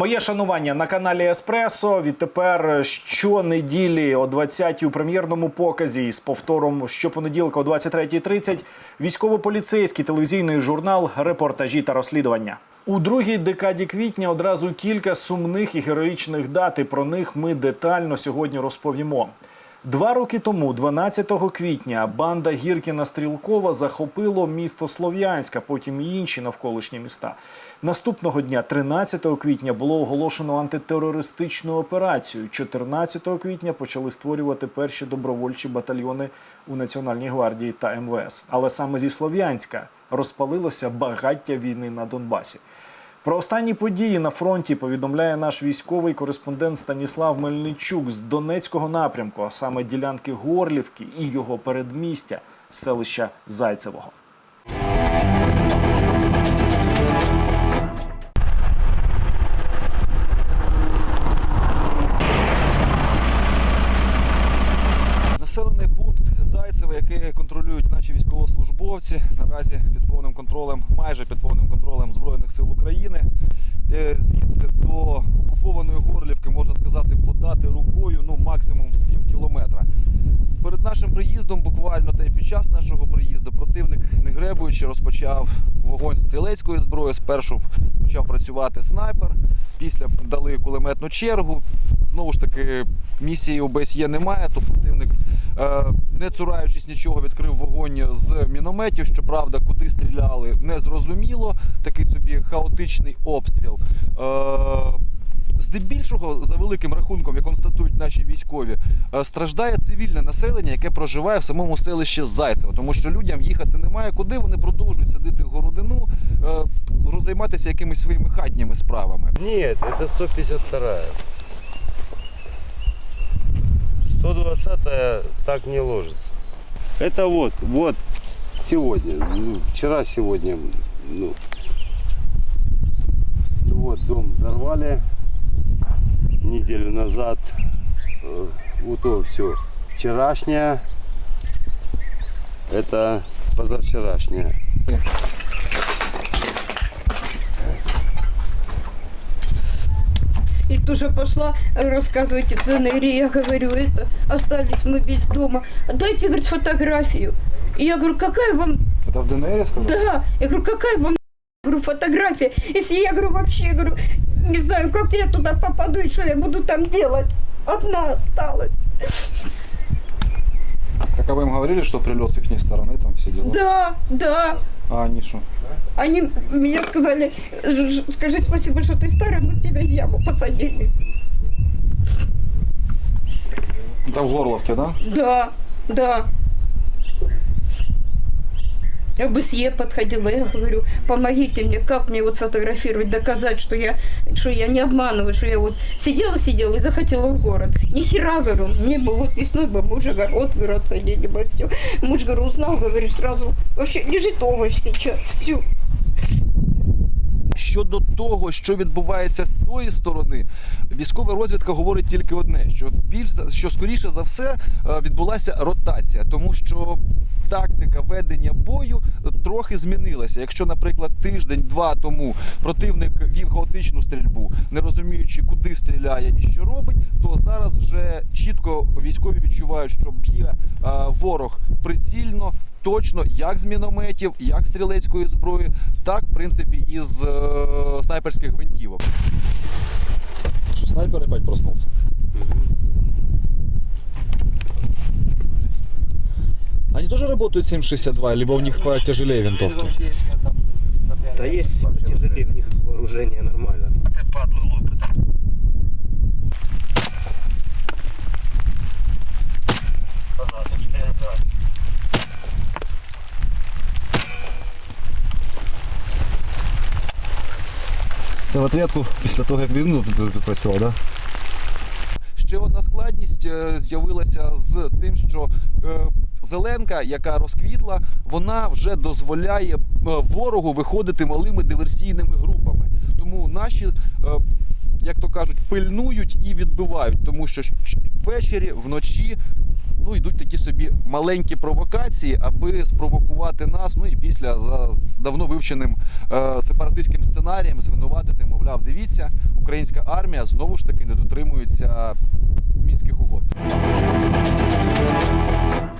Моє шанування на каналі Еспресо. Відтепер щонеділі о 20-й у прем'єрному показі з повтором щопонеділка о 23.30 військово-поліцейський телевізійний журнал Репортажі та розслідування. У другій декаді квітня одразу кілька сумних і героїчних дат. І про них ми детально сьогодні розповімо. Два роки тому, 12 квітня, банда Гіркіна Стрілкова захопило місто Слов'янськ, а потім і інші навколишні міста. Наступного дня, 13 квітня, було оголошено антитерористичну операцію. 14 квітня почали створювати перші добровольчі батальйони у Національній гвардії та МВС. Але саме зі Слов'янська розпалилося багаття війни на Донбасі. Про останні події на фронті повідомляє наш військовий кореспондент Станіслав Мельничук з Донецького напрямку, а саме ділянки Горлівки і його передмістя селища Зайцевого. Зайцеве, який контролюють наші військовослужбовці, наразі під повним контролем, майже під повним контролем Збройних сил України. Е, Звідси до окупованої Горлівки можна сказати подати рукою ну максимум з пів кілометра. Перед нашим приїздом, буквально та й під час нашого приїзду, противник, не гребуючи, розпочав вогонь з стрілецької зброї. Спершу почав працювати снайпер, після дали кулеметну чергу. Знову ж таки, місії ОБСЄ немає, то противник, е, не цураючись нічого, відкрив вогонь з мінометів. Щоправда, куди стріляли, не зрозуміло. Такий собі хаотичний обстріл. Е, Здебільшого, за великим рахунком, як констатують наші військові, е, страждає цивільне населення, яке проживає в самому селищі Зайцево, тому що людям їхати немає куди, вони продовжують садити городину, е, займатися якимись своїми хатніми справами. Нет, это 152-я. 120-я так не ложится. Это вот, вот сегодня, ну, вчера, сегодня, ну, ну вот дом взорвали неделю назад. Э, Вот то все вчерашнее, это позавчерашнее. И тоже пошла рассказывать в ДНР. Я говорю, это, остались мы без дома. Дайте, говорит, фотографию. И я говорю, какая вам... Это в ДНР сказали? Да. Я говорю, какая вам... Говорю, фотография. Если я говорю, вообще, я говорю, не знаю, как я туда попаду и что я буду там делать. Одна осталась. Так а вы им говорили, что прилет с их стороны, там все дела? Да, да. А они что? Они мне сказали, «Ж- ж- скажи спасибо, что ты старый, мы тебя в яму посадили. Это в Горловке, да? Да, да. Я бы с Е подходила, я говорю, помогите мне, как мне вот сфотографировать, доказать, что я, что я не обманываю, что я вот сидела, сидела и захотела в город. Ни хера, говорю, мне бы вот весной бы муж огород, говорю, отсадили бы все. Муж, говорю, узнал, говорю, сразу, вообще лежит овощ сейчас, все. Щодо того, що відбувається з тої сторони, військова розвідка говорить тільки одне: що більш що скоріше за все е, відбулася ротація, тому що тактика ведення бою трохи змінилася. Якщо, наприклад, тиждень-два тому противник вів хаотичну стрільбу, не розуміючи, куди стріляє і що робить, то зараз вже чітко військові відчувають, що б'є е, ворог прицільно. Точно як з мінометів, як з стрілецької зброї, так в принципі і з е, снайперських гвинтівок. Что, снайпер опять проснулся? Они тоже работают 7,62, либо у них потяжелее винтовки? Да есть тяжелее, у них вооружение нормально. Це в ответку після того, як він працював, да? Ще одна складність е, з'явилася з тим, що е, зеленка, яка розквітла, вона вже дозволяє е, ворогу виходити малими диверсійними групами. Тому наші, як то кажуть, пильнують і відбивають, тому що ввечері, вночі ну йдуть такі собі маленькі провокації, аби спровокувати нас. Ну і після за давно вивченим е, сепаратистським сценарієм звинуватити, мовляв, дивіться, українська армія знову ж таки не дотримується мінських угод.